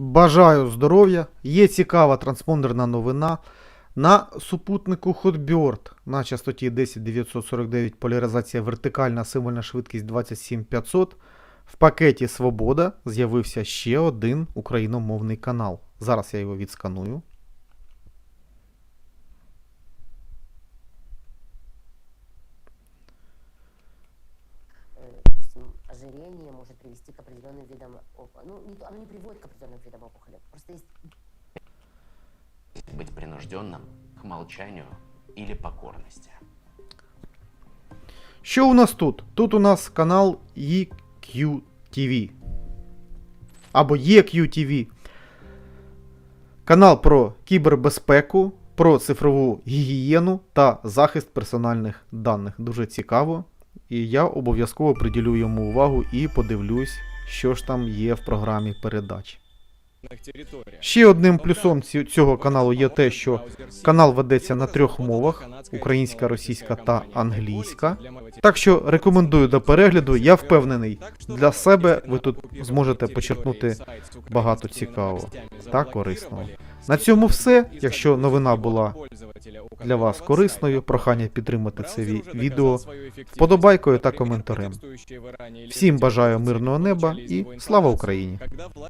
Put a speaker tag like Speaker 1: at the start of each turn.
Speaker 1: Бажаю здоров'я. Є цікава транспондерна новина. На супутнику Hotbird на частоті 10949 поляризація вертикальна символьна швидкість 27500. В пакеті Свобода з'явився ще один україномовний канал. Зараз я його відсканую.
Speaker 2: ожирение может привести к определенным видам оп- Ну, не то- оно не приводит к определенным видам опухоли. Просто есть
Speaker 3: быть принужденным к молчанию или покорности.
Speaker 1: Що у нас тут? Тут у нас канал EQTV. Або EQTV. Канал про кібербезпеку, про цифрову гігієну та захист персональних даних. Дуже цікаво. І я обов'язково приділю йому увагу і подивлюсь, що ж там є в програмі передач. Ще одним плюсом цього каналу є те, що канал ведеться на трьох мовах: українська, російська та англійська. Так що рекомендую до перегляду. Я впевнений, для себе ви тут зможете почерпнути багато цікавого та корисного. На цьому все. Якщо новина була для вас корисною, прохання підтримати це ві- відео вподобайкою та коментарем. Всім бажаю мирного неба і слава Україні!